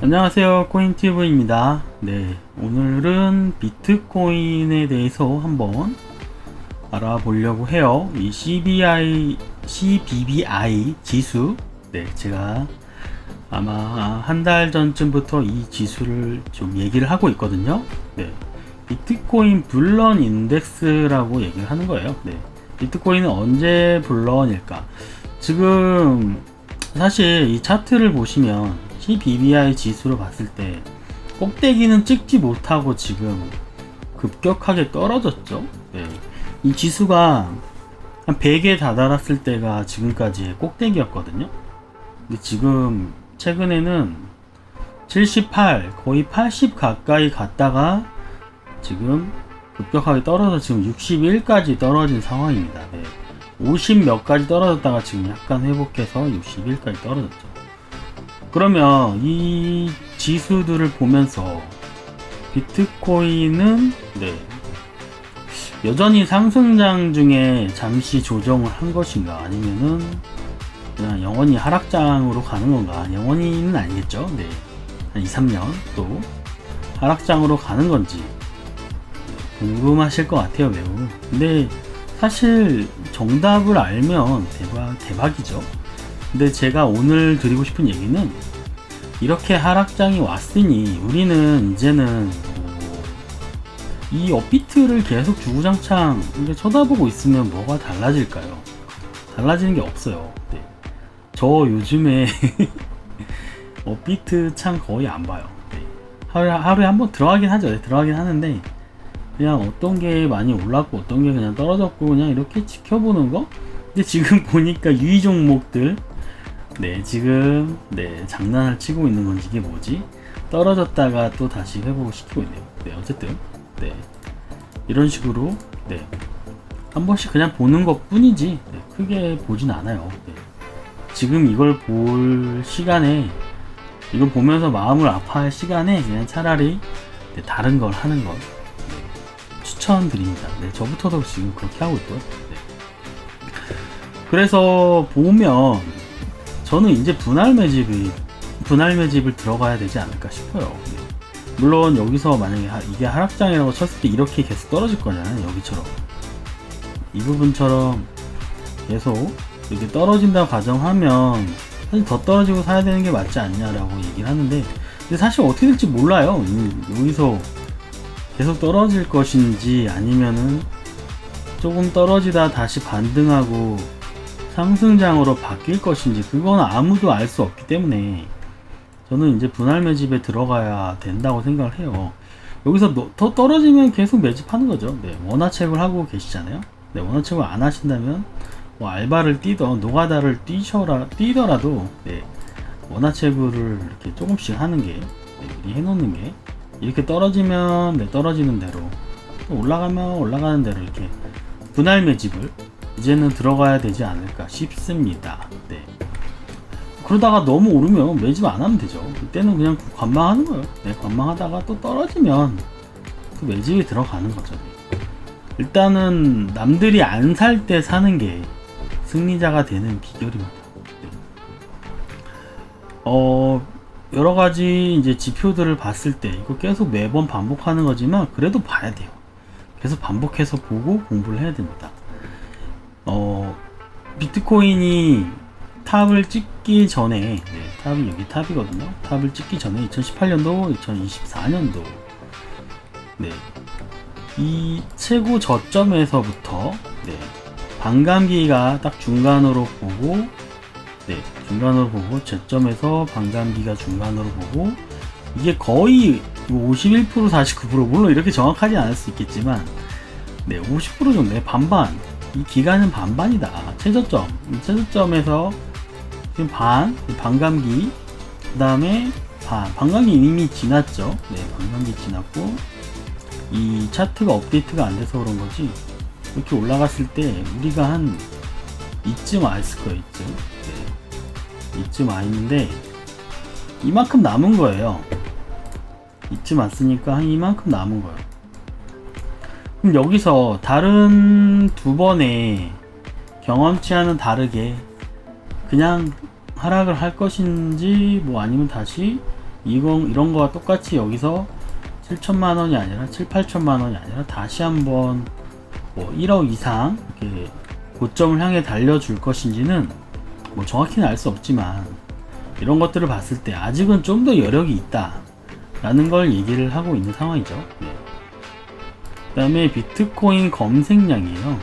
안녕하세요. 코인튜브입니다. 네 오늘은 비트코인에 대해서 한번 알아보려고 해요. 이 CBI CBBI 지수. 네 제가 아마 한 달 전쯤부터 이 지수를 좀 얘기를 하고 있거든요. 네 비트코인 불런 인덱스라고 얘기를 하는 거예요. 네 비트코인은 언제 불런일까? 지금 사실 이 차트를 보시면 CBBI 지수로 봤을 때 꼭대기는 찍지 못하고 지금 급격하게 떨어졌죠. 네. 이 지수가 한 100에 다다랐을 때가 지금까지의 꼭대기였거든요. 근데 지금 최근에는 78, 거의 80 가까이 갔다가 지금 급격하게 떨어져 지금 61까지 떨어진 상황입니다. 네. 50몇 가지 떨어졌다가 지금 약간 회복해서 61까지 떨어졌죠. 그러면 이 지수들을 보면서 비트코인은 네. 여전히 상승장 중에 잠시 조정을 한 것인가? 아니면은 그냥 영원히 하락장으로 가는 건가? 영원히는 아니겠죠? 네. 한 2, 3년 또 하락장으로 가는 건지 궁금하실 것 같아요 매우. 근데 사실 정답을 알면 대박 대박이죠. 근데 제가 오늘 드리고 싶은 얘기는 이렇게 하락장이 왔으니 우리는 이제는 뭐이 업비트를 계속 주구장창 쳐다보고 있으면 뭐가 달라질까요? 달라지는 게 없어요. 네. 저 요즘에 업비트 창 거의 안 봐요. 네. 하루에, 하루에 한 번 들어가긴 하죠. 네, 들어가긴 하는데 그냥 어떤 게 많이 올랐고 어떤 게 그냥 떨어졌고 그냥 이렇게 지켜보는 거? 근데 지금 보니까 유의 종목들 네, 지금 네 장난을 치고 있는 건지 이게 뭐지? 떨어졌다가 또 다시 회복을 시키고 있네요. 네, 어쨌든 네 이런 식으로 네 한 번씩 그냥 보는 것 뿐이지 네, 크게 보진 않아요. 네. 지금 이걸 볼 시간에 이걸 보면서 마음을 아파할 시간에 그냥 차라리 네, 다른 걸 하는 걸 네, 추천드립니다. 네, 저부터도 지금 그렇게 하고 있고요. 네. 그래서 보면 저는 이제 분할 매집이 분할 매집을 들어가야 되지 않을까 싶어요. 물론 여기서 만약에 이게 하락장이라고 쳤을 때 이렇게 계속 떨어질 거잖아요. 여기처럼 이 부분처럼 계속 이렇게 떨어진다고 가정하면 사실 더 떨어지고 사야 되는 게 맞지 않냐라고 얘기를 하는데 근데 사실 어떻게 될지 몰라요. 여기서 계속 떨어질 것인지 아니면은 조금 떨어지다 다시 반등하고 상승장으로 바뀔 것인지 그건 아무도 알 수 없기 때문에 저는 이제 분할 매집에 들어가야 된다고 생각을 해요. 여기서 더 떨어지면 계속 매집하는 거죠. 네, 원화책을 하고 계시잖아요. 네, 원화책을 안 하신다면 뭐 알바를 뛰던 노가다를 뛰셔라 뛰더라도 네, 원화책을 이렇게 조금씩 하는 게 네, 미리 해놓는 게 이렇게 떨어지면 네, 떨어지는 대로 또 올라가면 올라가는 대로 이렇게 분할 매집을 이제는 들어가야 되지 않을까 싶습니다. 네. 그러다가 너무 오르면 매집 안 하면 되죠. 그때는 그냥 관망하는 거예요. 네, 관망하다가 또 떨어지면 또 매집이 들어가는 거죠. 네. 일단은 남들이 안 살 때 사는 게 승리자가 되는 비결입니다. 네. 어, 여러 가지 이제 지표들을 봤을 때 이거 계속 매번 반복하는 거지만 그래도 봐야 돼요. 계속 반복해서 보고 공부를 해야 됩니다. 어, 비트코인이 탑을 찍기 전에 네, 탑이 여기 탑이거든요. 탑을 찍기 전에 2018년도, 2024년도. 네, 이 최고 저점에서부터 네, 반감기가 딱 중간으로 보고 네, 중간으로 보고 저점에서 반감기가 중간으로 보고 이게 거의 51% 49% 물론 이렇게 정확하지 않을 수 있겠지만 네, 50% 정도의 반반 이 기간은 반반이다. 최저점. 최저점에서 지금 반, 반감기, 그 다음에 반. 반감기 이미 지났죠. 네, 반감기 지났고, 이 차트가 업데이트가 안 돼서 그런 거지. 이렇게 올라갔을 때 우리가 한 이쯤 왔을 거예요, 이쯤. 네. 이쯤 와 있는데, 이만큼 남은 거예요. 이쯤 왔으니까 한 이만큼 남은 거예요. 그럼 여기서 다른 두 번의 경험치와는 다르게 그냥 하락을 할 것인지 뭐 아니면 다시 이건 이런 거와 똑같이 여기서 7천만 원이 아니라 7, 8천만 원이 아니라 다시 한번 뭐 1억 이상 이렇게 고점을 향해 달려줄 것인지는 뭐 정확히는 알 수 없지만 이런 것들을 봤을 때 아직은 좀 더 여력이 있다 라는 걸 얘기를 하고 있는 상황이죠. 다음에 비트코인 검색량이에요.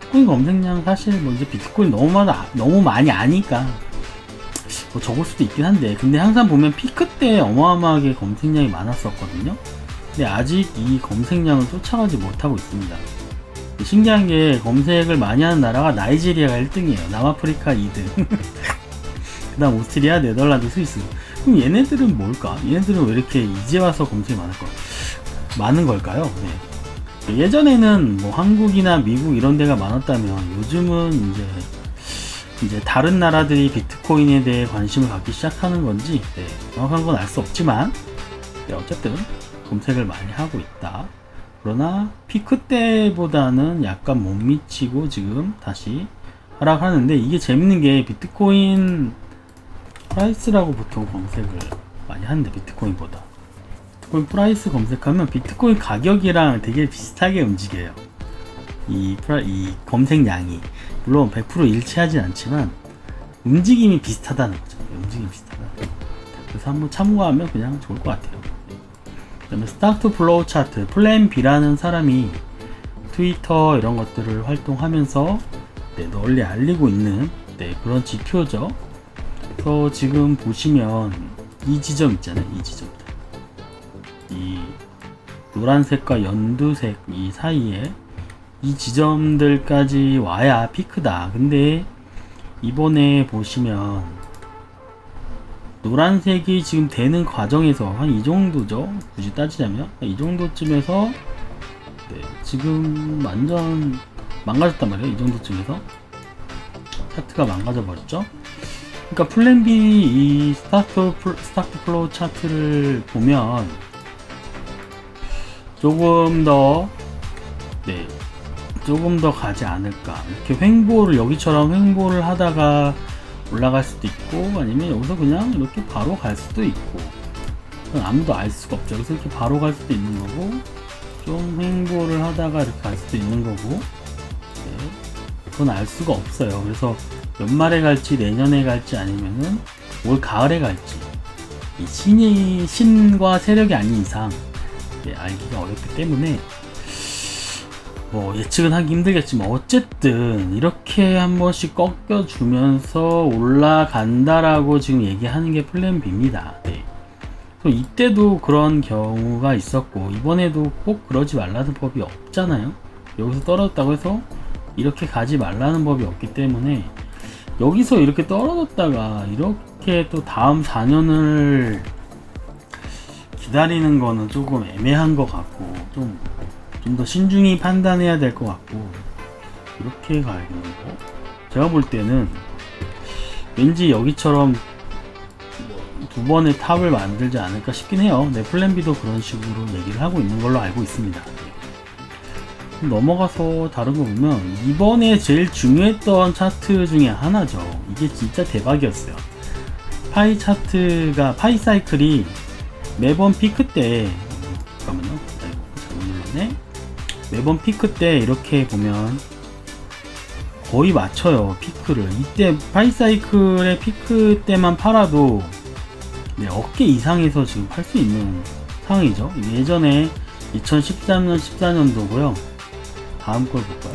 비트코인 검색량 사실 뭐 이제 비트코인 너무 많이, 너무 많이 아니까 뭐 적을 수도 있긴 한데 근데 항상 보면 피크 때 어마어마하게 검색량이 많았었거든요. 근데 아직 이 검색량을 쫓아가지 못하고 있습니다. 신기한 게 검색을 많이 하는 나라가 나이지리아가 1등이에요. 남아프리카 2등. 그 다음 오스트리아, 네덜란드, 스위스. 그럼 얘네들은 뭘까? 얘네들은 왜 이렇게 이제 와서 검색이 많을까? 많은 걸까요? 네. 예전에는 뭐 한국이나 미국 이런 데가 많았다면 요즘은 이제 이제 다른 나라들이 비트코인에 대해 관심을 갖기 시작하는 건지 네, 정확한 건 알 수 없지만 네, 어쨌든 검색을 많이 하고 있다. 그러나 피크 때보다는 약간 못 미치고 지금 다시 하락하는데 이게 재밌는 게 비트코인 프라이스라고 보통 검색을 많이 하는데 비트코인보다 비트코인 프라이스 검색하면 비트코인 가격이랑 되게 비슷하게 움직여요. 이, 프라, 이 검색량이 물론 100% 일치하진 않지만 움직임이 비슷하다는 거죠. 움직임이 비슷하다. 그래서 한번 참고하면 그냥 좋을 것 같아요. 그 다음에 스타트 플로우 차트 플랜 B라는 사람이 트위터 이런 것들을 활동하면서 네, 널리 알리고 있는 네, 그런 지표죠. 그래서 지금 보시면 이 지점 있잖아요. 이 지점. 이 노란색과 연두색 이 사이에 이 지점들까지 와야 피크다. 근데 이번에 보시면 노란색이 지금 되는 과정에서 한 이 정도죠. 굳이 따지자면 이 정도쯤에서 네, 지금 완전 망가졌단 말이에요. 이 정도쯤에서 차트가 망가져 버렸죠. 그러니까 플랜 B 이 스타트 플, 스타트 플로우 차트를 보면 조금 더 네, 조금 더 가지 않을까. 이렇게 횡보를 여기처럼 횡보를 하다가 올라갈 수도 있고 아니면 여기서 그냥 이렇게 바로 갈 수도 있고 아무도 알 수가 없죠. 그래서 이렇게 바로 갈 수도 있는 거고 좀 횡보를 하다가 이렇게 갈 수도 있는 거고 네, 그건 알 수가 없어요. 그래서 연말에 갈지 내년에 갈지 아니면은 올 가을에 갈지 이 신이 신과 세력이 아닌 이상 네, 알기가 어렵기 때문에 뭐 예측은 하기 힘들겠지만 어쨌든 이렇게 한 번씩 꺾여 주면서 올라간다라고 지금 얘기하는 게 플랜 B입니다. 네. 또 이때도 그런 경우가 있었고 이번에도 꼭 그러지 말라는 법이 없잖아요. 여기서 떨어졌다고 해서 이렇게 가지 말라는 법이 없기 때문에 여기서 이렇게 떨어졌다가 이렇게 또 다음 4년을 기다리는 거는 조금 애매한 것 같고 좀 좀 더 신중히 판단해야 될 것 같고 이렇게 가야겠는 거? 제가 볼 때는 왠지 여기처럼 뭐두 번의 탑을 만들지 않을까 싶긴 해요. 네 플랜 B도 그런 식으로 얘기를 하고 있는 걸로 알고 있습니다. 넘어가서 다른 거 보면 이번에 제일 중요했던 차트 중에 하나죠. 이게 진짜 대박이었어요. 파이 차트가 파이 사이클이 매번 피크 때 잠깐만요. 잘못 눌렀네. 매번 피크 때 이렇게 보면 거의 맞춰요 피크를. 이때 파이사이클의 피크 때만 팔아도 네, 어깨 이상에서 지금 팔 수 있는 상황이죠. 예전에 2013년 14년도고요. 다음 걸 볼까요?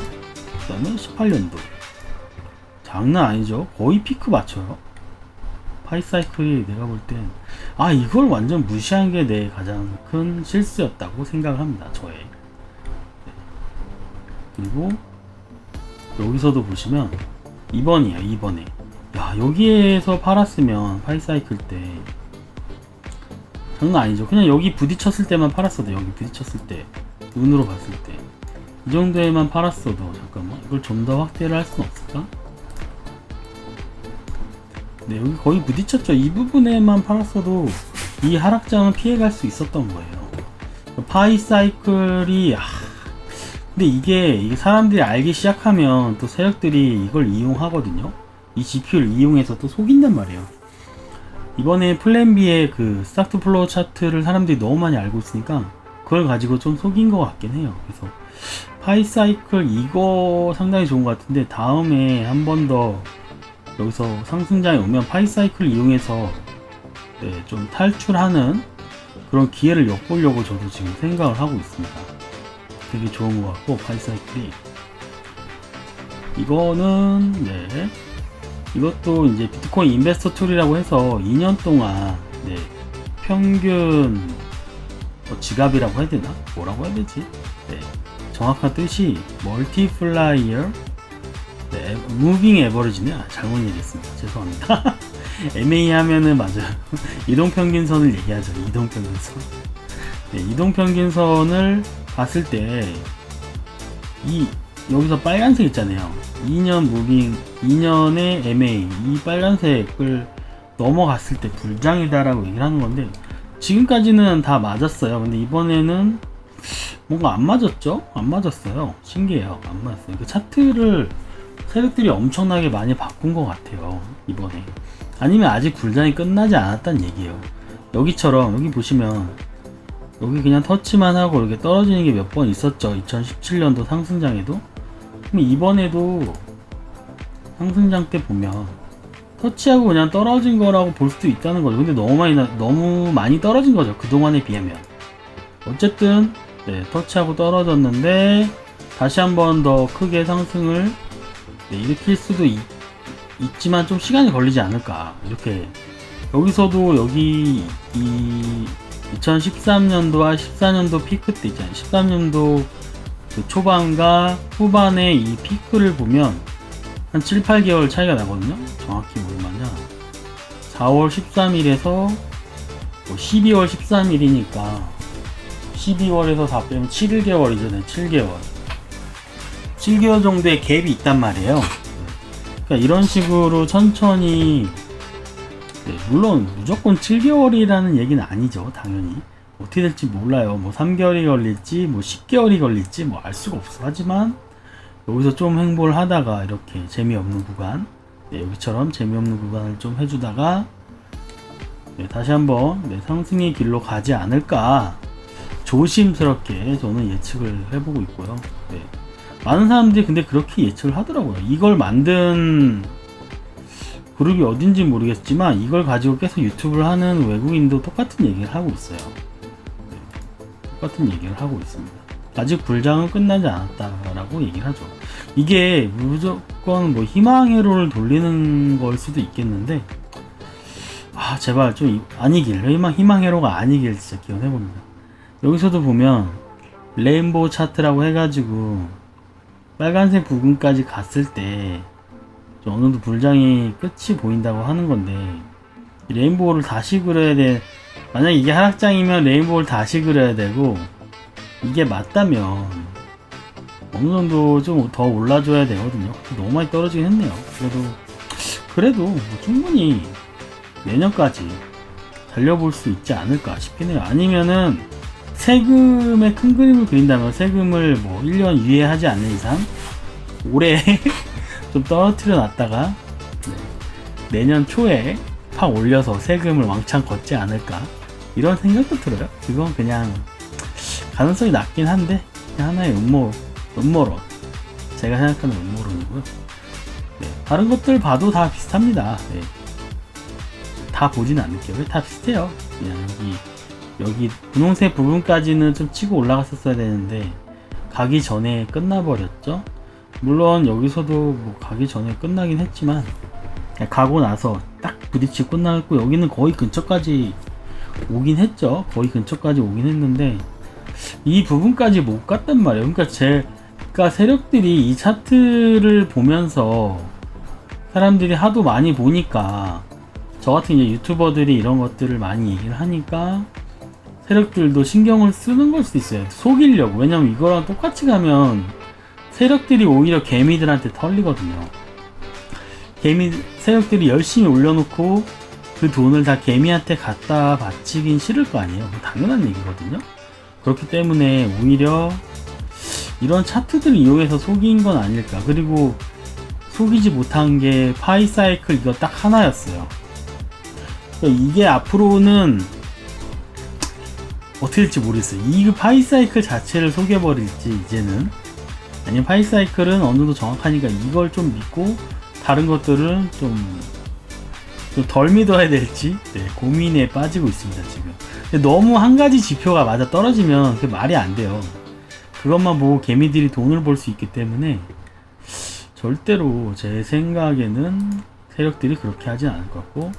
그 다음에 18년도. 장난 아니죠. 거의 피크 맞춰요. 파이사이클이 내가 볼땐 아 이걸 완전 무시한 게 내 가장 큰 실수였다고 생각을 합니다 저의. 그리고 여기서도 보시면 2번이에요 2번에. 야 여기에서 팔았으면 파이사이클 때 장난 아니죠. 그냥 여기 부딪혔을 때만 팔았어도 여기 부딪혔을 때 눈으로 봤을 때. 이 정도에만 팔았어도 잠깐만 이걸 좀 더 확대를 할 수는 없을까? 네 여기 거의 부딪혔죠 이 부분에만 팔았어도 이 하락장은 피해갈 수 있었던 거예요 파이 사이클이 아, 근데 이게, 이게 사람들이 알기 시작하면 또 세력들이 이걸 이용하거든요. 이 GPU를 이용해서 또 속인단 말이에요. 이번에 플랜 B의 그 스타트 플로우 차트를 사람들이 너무 많이 알고 있으니까 그걸 가지고 좀 속인 것 같긴 해요. 그래서 파이 사이클 이거 상당히 좋은 것 같은데 다음에 한 번 더 여기서 상승장에 오면 파이 사이클 이용해서 네, 좀 탈출하는 그런 기회를 엿보려고 저도 지금 생각을 하고 있습니다. 되게 좋은 것 같고 파이 사이클이 이거는 네 이것도 이제 비트코인 인베스터 툴이라고 해서 2년 동안 네, 평균 뭐 지갑이라고 해야 되나? 뭐라고 해야 되지? 네, 정확한 뜻이 멀티 플라이어 네, 무빙 에버리지네 아, 잘못 얘기했습니다. 죄송합니다. MA 하면은 맞아요. 이동평균선을 얘기하죠. 이동평균선. 네, 이동평균선을 봤을 때 이 여기서 빨간색 있잖아요. 2년 무빙, 2년의 MA 이 빨간색을 넘어갔을 때 불장이다 라고 얘기를 하는 건데 지금까지는 다 맞았어요. 근데 이번에는 뭔가 안 맞았죠? 안 맞았어요. 신기해요. 안 맞았어요. 그 차트를 세력들이 엄청나게 많이 바꾼 것 같아요. 이번에. 아니면 아직 굴장이 끝나지 않았다는 얘기예요. 여기처럼 여기 보시면 여기 그냥 터치만 하고 이렇게 떨어지는 게 몇 번 있었죠. 2017년도 상승장에도. 그럼 이번에도 상승장 때 보면 터치하고 그냥 떨어진 거라고 볼 수도 있다는 거죠. 근데 너무 많이 나- 너무 많이 떨어진 거죠. 그 동안에 비하면. 어쨌든 네, 터치하고 떨어졌는데 다시 한번 더 크게 상승을 네, 일으킬 수도 있, 있지만 좀 시간이 걸리지 않을까 이렇게. 여기서도 여기 이 2013년도와 14년도 피크 때 있잖아요. 13년도 그 초반과 후반의 이 피크를 보면 한 7, 8개월 차이가 나거든요. 정확히 얼마냐 4월 13일에서 뭐 12월 13일이니까 12월에서 다 빼면 7개월이잖아요 7개월 7개월 정도의 갭이 있단 말이에요. 그러니까 이런 식으로 천천히 네, 물론 무조건 7개월이라는 얘기는 아니죠. 당연히 어떻게 될지 몰라요. 뭐 3개월이 걸릴지 뭐 10개월이 걸릴지 뭐 알 수가 없어. 하지만 여기서 좀 행보를 하다가 이렇게 재미없는 구간 네, 여기처럼 재미없는 구간을 좀 해주다가 네, 다시 한번 네, 상승의 길로 가지 않을까 조심스럽게 저는 예측을 해보고 있고요. 네. 많은 사람들이 근데 그렇게 예측을 하더라고요. 이걸 만든 그룹이 어딘지 모르겠지만 이걸 가지고 계속 유튜브를 하는 외국인도 똑같은 얘기를 하고 있어요. 네, 똑같은 얘기를 하고 있습니다. 아직 불장은 끝나지 않았다라고 얘기를 하죠. 이게 무조건 뭐 희망회로를 돌리는 걸 수도 있겠는데 아 제발 좀 이- 아니길 희망 희망회로가 아니길 진짜 기원해봅니다. 여기서도 보면 레인보우 차트라고 해가지고 빨간색 부분까지 갔을 때좀 어느 정도 불장이 끝이 보인다고 하는 건데 이 레인보우를 다시 그려야 돼 만약 이게 하락장이면 레인보우를 다시 그려야 되고 이게 맞다면 어느 정도 좀 더 올라줘야 되거든요. 너무 많이 떨어지긴 했네요. 그래도 그래도 뭐 충분히 내년까지 달려볼 수 있지 않을까 싶긴 해요. 아니면은 세금의 큰 그림을 그린다면 세금을 뭐 1년 유예하지 않는 이상 올해 좀 떨어뜨려 놨다가 네, 내년 초에 팍 올려서 세금을 왕창 걷지 않을까 이런 생각도 들어요. 그건 그냥 가능성이 낮긴 한데 그냥 하나의 음모 음모론 제가 생각하는 음모론이고요. 네, 다른 것들 봐도 다 비슷합니다. 네. 다 보진 않을게요. 왜다 비슷해요. 그냥 여기 여기 분홍색 부분까지는 좀 치고 올라갔었어야 되는데 가기 전에 끝나버렸죠. 물론 여기서도 뭐 가기 전에 끝나긴 했지만 가고 나서 딱 부딪히고 끝나고 여기는 거의 근처까지 오긴 했죠. 거의 근처까지 오긴 했는데 이 부분까지 못 갔단 말이에요. 그러니까 제 그러니까 세력들이 이 차트를 보면서 사람들이 하도 많이 보니까 저 같은 이제 유튜버들이 이런 것들을 많이 얘기를 하니까 세력들도 신경을 쓰는 걸 수도 있어요. 속이려고. 왜냐면 이거랑 똑같이 가면 세력들이 오히려 개미들한테 털리거든요. 개미, 세력들이 열심히 올려놓고 그 돈을 다 개미한테 갖다 바치긴 싫을 거 아니에요. 당연한 얘기거든요. 그렇기 때문에 오히려 이런 차트들을 이용해서 속인 건 아닐까. 그리고 속이지 못한 게 파이 사이클 이거 딱 하나였어요. 그러니까 이게 앞으로는 어떻게 될지 모르겠어요. 이 파이사이클 자체를 속여버릴지 이제는 아니면 파이사이클은 어느 정도 정확하니까 이걸 좀 믿고 다른 것들은 좀 덜 믿어야 될지 네, 고민에 빠지고 있습니다 지금. 너무 한 가지 지표가 맞아 떨어지면 그게 말이 안 돼요. 그것만 보고 개미들이 돈을 벌 수 있기 때문에 절대로 제 생각에는 세력들이 그렇게 하진 않을 것 같고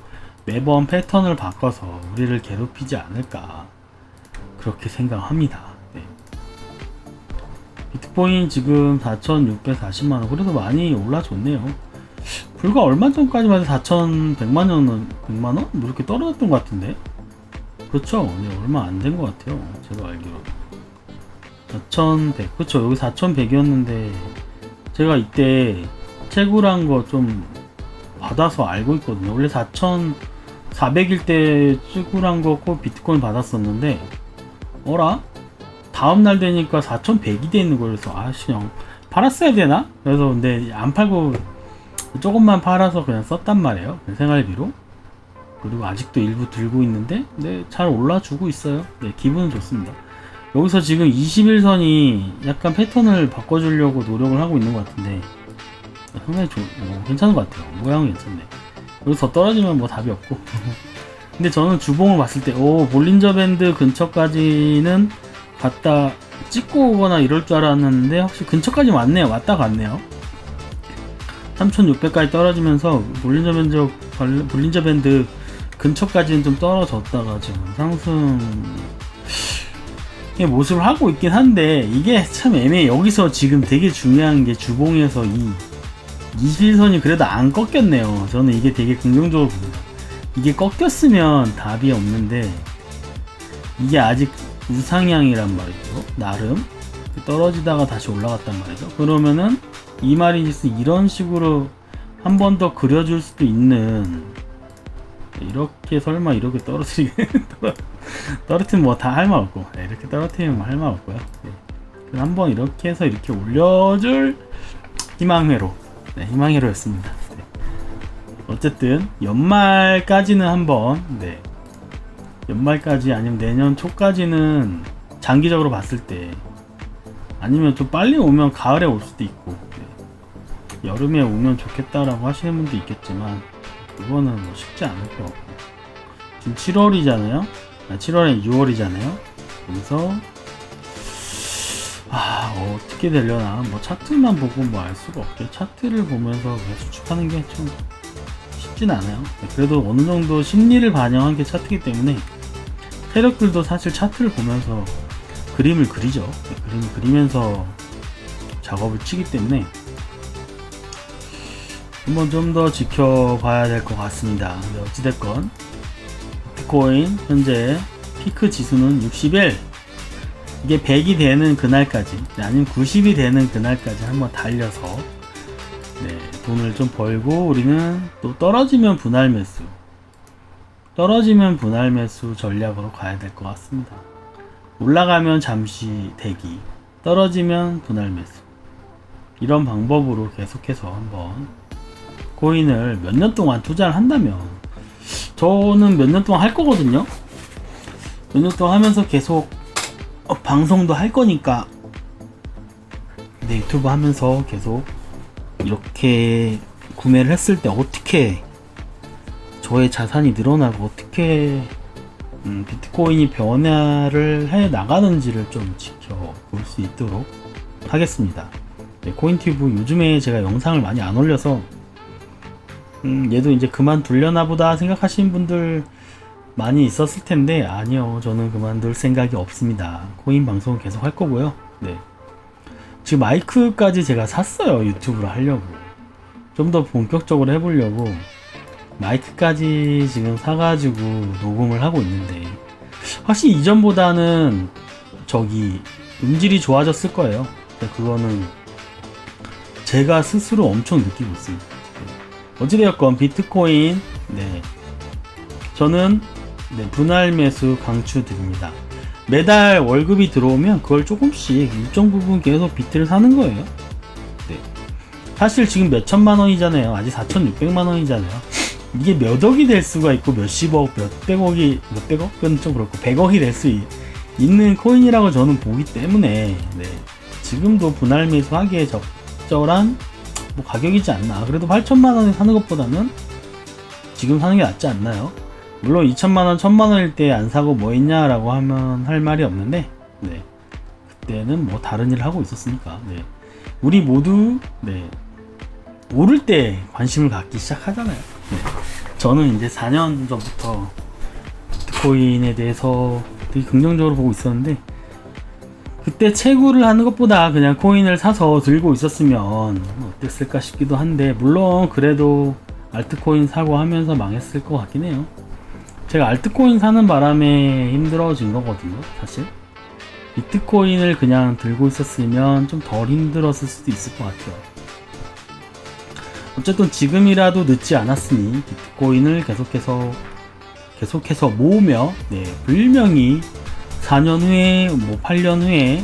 매번 패턴을 바꿔서 우리를 괴롭히지 않을까 그렇게 생각합니다. 네. 비트코인 지금 4,640만원 그래도 많이 올라줬네요. 불과 얼마 전까지만 해도 4,100만 원, 100만 원? 뭐 이렇게 떨어졌던 것 같은데. 그렇죠. 네, 얼마 안 된 것 같아요. 제가 알기로. 4,100. 그렇죠. 여기 4,100이었는데 제가 이때 채굴한 거 좀 받아서 알고 있거든요. 원래 4,400일 때 채굴한 거고 비트코인 받았었는데 어라? 다음 날 되니까 4,100이 돼 있는 거라서 아씨 그냥 팔았어야 되나? 그래서 근데 안 팔고 조금만 팔아서 그냥 썼단 말이에요. 생활비로. 그리고 아직도 일부 들고 있는데, 네, 잘 올라주고 있어요. 네, 기분은 좋습니다. 여기서 지금 21선이 약간 패턴을 바꿔주려고 노력을 하고 있는 것 같은데, 상당히 좋, 뭐, 괜찮은 것 같아요. 모양은 괜찮네. 여기서 떨어지면 뭐 답이 없고. 근데 저는 주봉을 봤을 때, 오, 볼린저 밴드 근처까지는 갔다 찍고 오거나 이럴 줄 알았는데, 혹시 근처까지 왔네요. 왔다 갔네요. 3600까지 떨어지면서 볼린저 밴드, 볼린저 밴드 근처까지는 좀 떨어졌다가 지금 상승 의 모습을 하고 있긴 한데 이게 참 애매해 여기서 지금 되게 중요한 게 주봉에서 이 이실선이 그래도 안 꺾였네요 저는 이게 되게 긍정적으로 봅니다 이게 꺾였으면 답이 없는데 이게 아직 우상향이란 말이죠. 나름 떨어지다가 다시 올라갔단 말이죠. 그러면은 이 말이 이런 식으로 한 번 더 그려줄 수도 있는 이렇게 설마 이렇게 떨어뜨리게 떨어뜨리면 뭐 다 할 말 없고 네, 이렇게 떨어뜨리면 할말 없고요. 네. 한번 이렇게 해서 이렇게 올려줄 희망회로. 네, 희망회로였습니다. 네. 어쨌든 연말까지는 한번 네. 연말까지 아니면 내년 초까지는 장기적으로 봤을 때 아니면 좀 빨리 오면 가을에 올 수도 있고 네. 여름에 오면 좋겠다라고 하시는 분도 있겠지만 그거는 뭐 쉽지 않을 것 같고. 지금 7월이잖아요? 아, 7월에 6월이잖아요? 그래서 아 어떻게 되려나? 뭐 차트만 보고 뭐 알 수가 없죠. 차트를 보면서 수축하는 게좀 쉽진 않아요. 네, 그래도 어느 정도 심리를 반영한 게 차트이기 때문에 세력들도 사실 차트를 보면서 그림을 그리죠. 네, 그림을 그리면서 작업을 치기 때문에 한번 좀 더 지켜봐야 될 것 같습니다. 네, 어찌됐건 비트코인 현재 피크 지수는 61 이게 100이 되는 그날까지 네, 아니면 90이 되는 그날까지 한번 달려서 네, 돈을 좀 벌고 우리는 또 떨어지면 분할 매수 떨어지면 분할 매수 전략으로 가야 될 것 같습니다. 올라가면 잠시 대기 떨어지면 분할 매수 이런 방법으로 계속해서 한번 코인을 몇 년 동안 투자를 한다면 저는 몇 년 동안 할 거거든요. 몇 년 동안 하면서 계속 어, 방송도 할 거니까 네, 유튜브 하면서 계속 이렇게 구매를 했을 때 어떻게 저의 자산이 늘어나고 어떻게 음, 비트코인이 변화를 해 나가는지를 좀 지켜볼 수 있도록 하겠습니다. 네, 코인튜브 요즘에 제가 영상을 많이 안 올려서 음, 얘도 이제 그만둘려나 보다 생각하시는 분들 많이 있었을 텐데 아니요 저는 그만둘 생각이 없습니다. 코인 방송은 계속 할 거고요. 네 지금 마이크까지 제가 샀어요 유튜브를 하려고. 좀 더 본격적으로 해보려고. 마이크까지 지금 사가지고 녹음을 하고 있는데. 확실히 이전보다는 저기 음질이 좋아졌을 거예요. 그거는 제가 스스로 엄청 느끼고 있습니다. 어찌되었건 비트코인 네. 저는 네, 분할 매수 강추 드립니다. 매달 월급이 들어오면 그걸 조금씩 일정 부분 계속 비트를 사는 거예요. 네. 사실 지금 몇 천만 원이잖아요. 아직 4,600만 원이잖아요. 이게 몇 억이 될 수가 있고 몇십억, 몇백억이 몇백억은 좀 그렇고 백억이 될 수 있는 코인이라고 저는 보기 때문에 네. 지금도 분할 매수하기에 적절한 뭐 가격이지 않나. 그래도 8천만 원에 사는 것보다는 지금 사는 게 낫지 않나요? 물론 2천만 원, 1천만 원일 때 안 사고 뭐 했냐라고 하면 할 말이 없는데, 네. 그때는 뭐 다른 일을 하고 있었으니까, 네. 우리 모두, 네. 오를 때 관심을 갖기 시작하잖아요. 네. 저는 이제 4년 전부터 비트코인에 대해서 되게 긍정적으로 보고 있었는데, 그때 채굴을 하는 것보다 그냥 코인을 사서 들고 있었으면 어땠을까 싶기도 한데 물론 그래도 알트코인 사고 하면서 망했을 것 같긴 해요. 제가 알트코인 사는 바람에 힘들어진 거거든요, 사실. 비트코인을 그냥 들고 있었으면 좀 덜 힘들었을 수도 있을 것 같아요. 어쨌든 지금이라도 늦지 않았으니 비트코인을 계속해서 계속해서 모으며 네, 분명히 4년 후에 뭐 8년 후에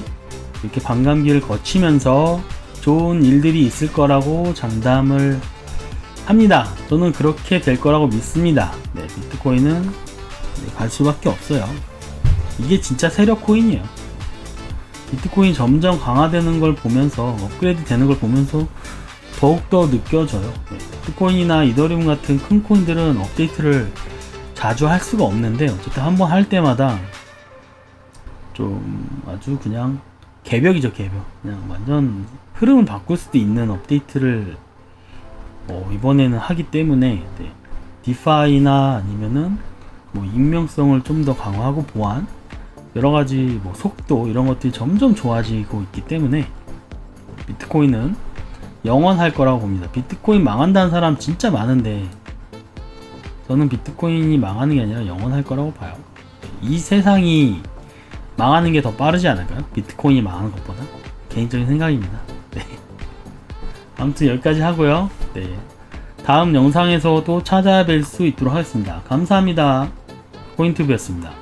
이렇게 반감기를 거치면서 좋은 일들이 있을 거라고 장담을 합니다. 저는 그렇게 될 거라고 믿습니다. 네, 비트코인은 네, 갈 수밖에 없어요. 이게 진짜 세력 코인이에요. 비트코인 점점 강화되는 걸 보면서 업그레이드 되는 걸 보면서 더욱더 느껴져요. 네, 비트코인이나 이더리움 같은 큰 코인들은 업데이트를 자주 할 수가 없는데 어쨌든 한 번 할 때마다 좀 아주 그냥 개벽이죠 개벽 그냥 완전 흐름을 바꿀 수도 있는 업데이트를 어, 이번에는 하기 때문에 네. 디파이나 아니면은 뭐 익명성을 좀 더 강화하고 보완 여러 가지 뭐 속도 이런 것들이 점점 좋아지고 있기 때문에 비트코인은 영원할 거라고 봅니다. 비트코인 망한다는 사람 진짜 많은데 저는 비트코인이 망하는 게 아니라 영원할 거라고 봐요. 이 세상이 망하는 게 더 빠르지 않을까요? 비트코인이 망하는 것보다 개인적인 생각입니다. 네. 아무튼 여기까지 하고요. 네. 다음 영상에서 또 찾아뵐 수 있도록 하겠습니다. 감사합니다. 코인튜브였습니다.